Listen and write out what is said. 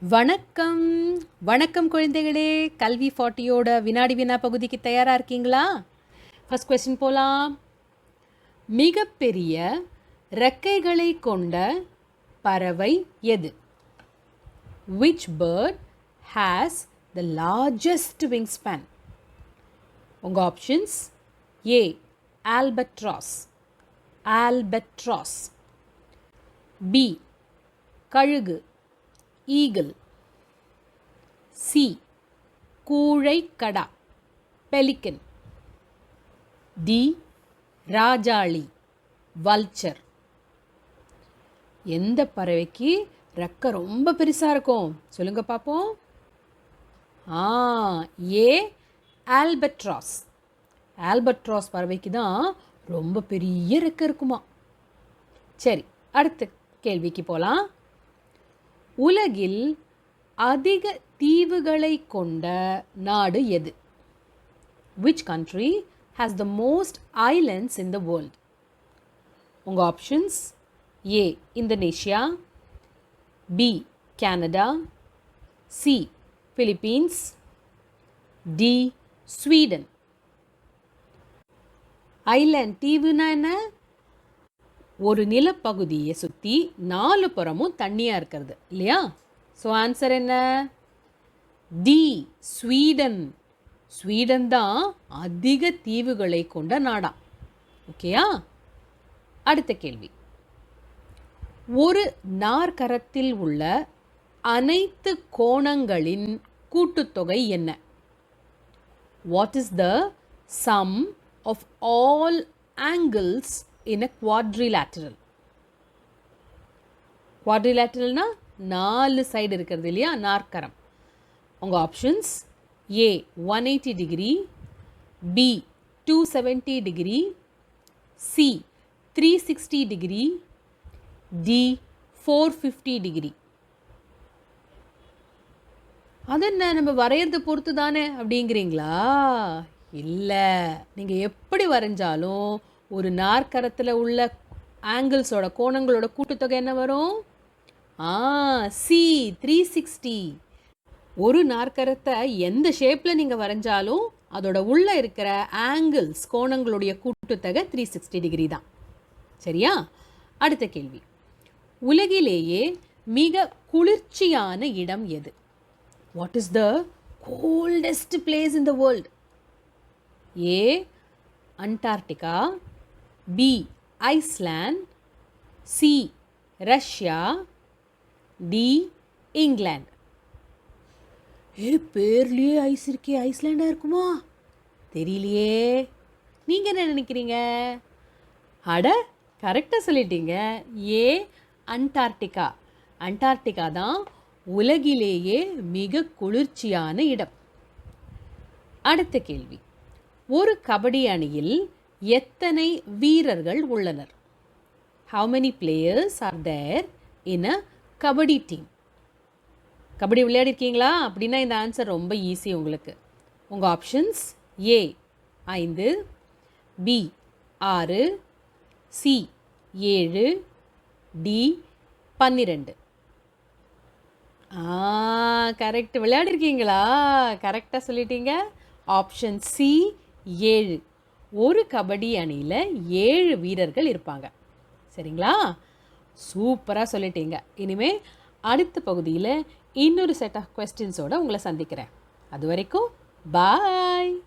வணக்கம். வணக்கம் குழந்தைகளே. கல்வி ஃபார்ட்டியோட வினாடி வினா பகுதிக்கு தயாராக இருக்கீங்களா? ஃபஸ்ட் கொஸ்டின் போகலாம் மிகப்பெரிய ரெக்கைகளை கொண்ட பறவை எது? Which bird has the largest wingspan உங்கள் options A albatross albatross B கழுகு. ஈகிள் சி கூழைக்கடா பெலிக்கன் டி ராஜாளி வல்ச்சர் எந்த பறவைக்கு ரெக்க ரொம்ப பெருசாக இருக்கும்? சொல்லுங்க பார்ப்போம் ஆ ஏ. ஆல்பட்ராஸ் ஆல்பட்ராஸ் பறவைக்கு தான் ரொம்ப பெரிய ரெக்க இருக்குமா? சரி அடுத்த கேள்விக்கு போகலாம் உலகில் அதிக தீவுகளை கொண்ட நாடு எது? Which country has the most islands in the world உங்கள் options A Indonesia B Canada C Philippines D Sweden island தீவுனா என்ன? ஒரு நிலப்பகுதியை சுற்றி நாலு புறமும் தண்ணியாக இருக்கிறது இல்லையா? ஸோ ஆன்சர் என்ன? டி ஸ்வீடன் ஸ்வீடன் தான் அதிக தீவுகளை கொண்ட நாடா. ஓகேயா அடுத்த கேள்வி. ஒரு நாற்கரத்தில் உள்ள அனைத்து கோணங்களின் கூட்டுத்தொகை என்ன? What is the sum of all angles in a quadrilateral குவாட்ரிலேட்டரல்னா நாலு சைடு இருக்கிறது இல்லையா? நாற்கரம். உங்கள் options A one eighty degree B two seventy degree C three sixty degree D four fifty degree அது என்ன நம்ம வரைகிறத பொறுத்து தானே அப்படிங்கிறீங்களா? இல்லை. நீங்கள் எப்படி வரைஞ்சாலும் ஒரு நாற்கரத்தில் உள்ள ஆங்கிள்ஸோட கோணங்களோட கூட்டுத்தொகை என்ன வரும்? ஆ சி த்ரீ சிக்ஸ்டி ஒரு நாற்கரத்தை எந்த ஷேப்பில் நீங்கள் வரைஞ்சாலும் அதோட உள்ளே இருக்கிற ஆங்கிள்ஸ் கோணங்களுடைய கூட்டுத்தொகை த்ரீ சிக்ஸ்டி டிகிரி தான். சரியா? அடுத்த கேள்வி. உலகிலேயே மிக குளிர்ச்சியான இடம் எது? What is the coldest place in the world A Antarctica B Iceland C Russia D England A பேர்லேயே ஐஸ் இருக்கே ஐஸ்லாண்டாக இருக்குமா? தெரியலையே. நீங்கள் என்ன நினைக்கிறீங்க? அட கரெக்டாக சொல்லிட்டீங்க. ஏ அண்டார்டிகா. அண்டார்டிகா தான் உலகிலேயே மிக குளிர்ச்சியான இடம். அடுத்த கேள்வி. ஒரு கபடி அணியில் எத்தனை வீரர்கள் உள்ளனர்? How many players are there in a kabaddi team kabaddi விளையாடிருக்கீங்களா? அப்படின்னா இந்த ஆன்சர் ரொம்ப ஈஸி உங்களுக்கு. உங்கள் ஆப்ஷன்ஸ் ஏ ஐந்து பி ஆறு சி ஏழு டி பன்னிரெண்டு. ஆ கரெக்ட் விளையாடிருக்கீங்களா? கரெக்டாக சொல்லிட்டீங்க. ஆப்ஷன் சி ஏழு. ஒரு கபடி அணியில் ஏழு வீரர்கள் இருப்பாங்க. சரிங்களா? சூப்பராக சொல்லிட்டீங்க. இனிமேல் அடுத்த பகுதியில் இன்னொரு செட் ஆஃப் கொஸ்டின்ஸோடு உங்களை சந்திக்கிறேன். அது வரைக்கும் பாய்